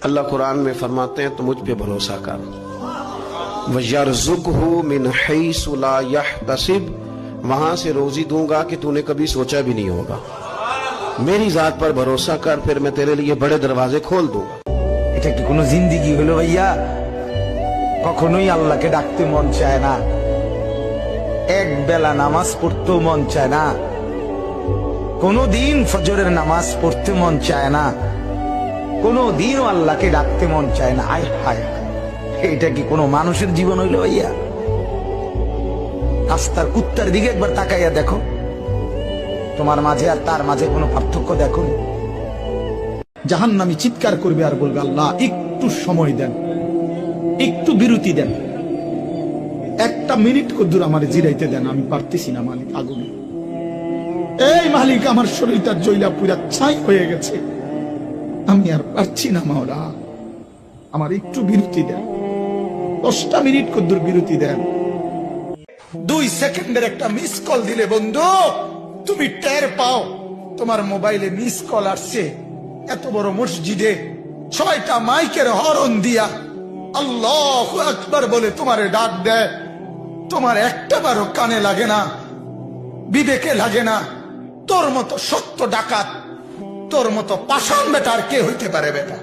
اللہ قرآن میں فرماتے ہیں تو مجھ پہ بھروسہ کر۔ وَيَرْزُقْهُ مِنْ حَيْسُ لَا يَحْتَسِبْ۔ وہاں سے روزی دوں گا کہ تُو نے کبھی سوچا بھی نہیں ہوگا۔ میری ذات پر بھروسہ کر، پھر میں تیرے لیے بڑے دروازے کھول دوں۔ گا এটা কি কোনো জিন্দিগি হলো ভাইয়া। اللہ کے ڈاکتے مون چاہے نا ایک بیلا نماز পড়তেও مون چاہے نا کنو دین فجر نماز পড়তে مون چاہے نا কোনো দিনও আল্লাহকে ডাকতে মন চায় না। আয় হায়। এটা কি কোনো মানুষের জীবন হইল ভাইয়া? রাস্তার কুত্তার দিকে একবার তাকাইয়া দেখো। তোমার মাঝে আর তার মাঝে কোনো পার্থক্য দেখো জাহান্নামী চিৎকার করবে আর বলবে, আল্লাহ, একটু সময় দেন। একটু বিরতি দেন। একটা মিনিট কদ্দুর আমার জিরাইতে দেন, আমি পারতেছি না, মালিক, আগুনে। এই মালিক, আমার শরীরটা জৈলা পুরা ছাই হয়ে গেছে। আমি আর পারছি না, মাওলা। আমার একটু বিরতি দেন। দশটা মিনিট কদ্দুর বিরতি দেন। দুই সেকেন্ডের একটা মিস কল দিলে, বন্ধু, তুমি টের পাও, তোমার মোবাইলে মিস কল আসছে। এত বড় মসজিদে ছয়টা মাইকের হরন দিয়া আল্লাহ আকবার বলে তোমারে ডাক দেয়। তোমার একটা বারো কানে লাগে না, বিবেকে লাগে না। তোর মতো সত্য ডাকাত তোর মতো পাষাণ বেটার কে হইতে পারে বেটা?